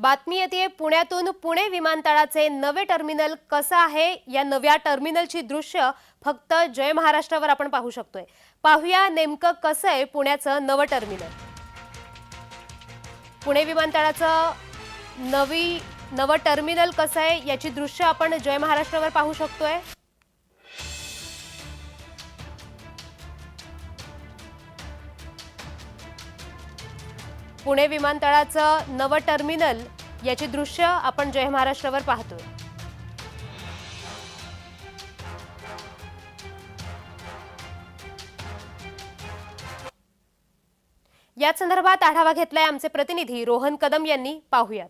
बातमी येते पुण्यातून पुणे विमानतळाचे नवे टर्मिनल कसं आहे? या नव्या टर्मिनलची दृश्य फक्त जय महाराष्ट्रावर आपण पाहू शकतोय. पाहूया नेमकं कसं आहे पुण्याचं नवं टर्मिनल. पुणे विमानतळाचं नवी नवं टर्मिनल कसं आहे याची दृश्य आपण जय महाराष्ट्रावर पाहू शकतोय. पुणे विमानतळाचं नवं टर्मिनल याची दृश्य आपण जय महाराष्ट्रावर पाहतोय. याच संदर्भात आढावा घेतलाय आमचे प्रतिनिधी रोहन कदम यांनी. पाहुयात.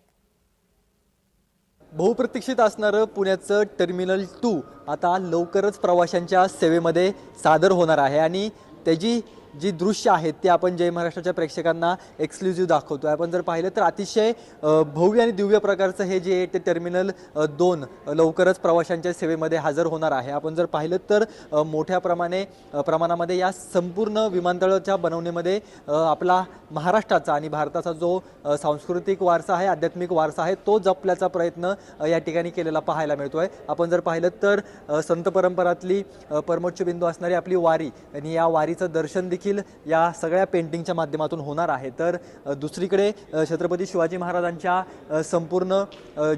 बहुप्रतीक्षित असणारं पुण्याचं टर्मिनल टू आता लवकरच प्रवाशांच्या सेवेमध्ये सादर होणार आहे आणि त्याची जी दृश्य आहेत ते आपण जय महाराष्ट्राच्या प्रेक्षकांना एक्सक्लुझिव्ह दाखवतो आहे आपण जर पाहिलं तर अतिशय भव्य आणि दिव्य प्रकारचं हे जे आहे ते टर्मिनल दोन लवकरच प्रवाशांच्या सेवेमध्ये हजर होणार आहे. आपण जर पाहिलं तर मोठ्या प्रमाणे प्रमाणामध्ये या संपूर्ण विमानतळाच्या बनवणीमध्ये आपला महाराष्ट्राचा आणि भारताचा जो सांस्कृतिक वारसा आहे आध्यात्मिक वारसा आहे तो जपल्याचा प्रयत्न या ठिकाणी केलेला पाहायला मिळतो आहे आपण जर पाहिलं तर संत परंपरातली परमोच्च बिंदू असणारी आपली वारी आणि या वारीचं दर्शन देखील देखील या सगळ्या पेंटिंगच्या माध्यमातून होणार आहे. तर दुसरीकडे छत्रपती शिवाजी महाराजांच्या संपूर्ण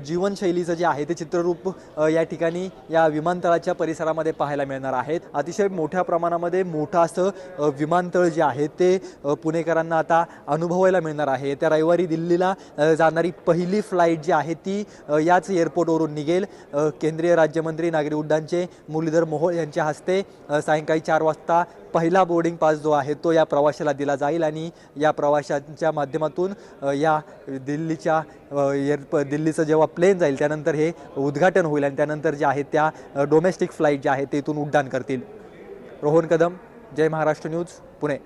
जीवनशैलीचं जे आहे ते चित्ररूप या ठिकाणी या विमानतळाच्या परिसरामध्ये पाहायला मिळणार आहेत अतिशय मोठ्या प्रमाणामध्ये मोठं असं विमानतळ जे आहे ते पुणेकरांना आता अनुभवायला मिळणार आहे. त्या रविवारी दिल्लीला जाणारी पहिली फ्लाईट जी आहे ती याच एअरपोर्टवरून निघेल. केंद्रीय राज्यमंत्री नागरी उड्डाणचे मुरलीधर मोहोळ यांच्या हस्ते सायंकाळी चार वाजता पहिला बोर्डिंग पास जो आहे तो या प्रवाशाला दिला जाईल आणि या प्रवाशांच्या माध्यमातून या दिल्लीच्या एअर दिल्लीचं जेव्हा प्लेन जाईल त्यानंतर हे उद्घाटन होईल आणि त्यानंतर जे आहे त्या डोमेस्टिक फ्लाईट ज्या आहेत ते इथून उड्डाण करतील. रोहन कदम जय महाराष्ट्र न्यूज पुणे.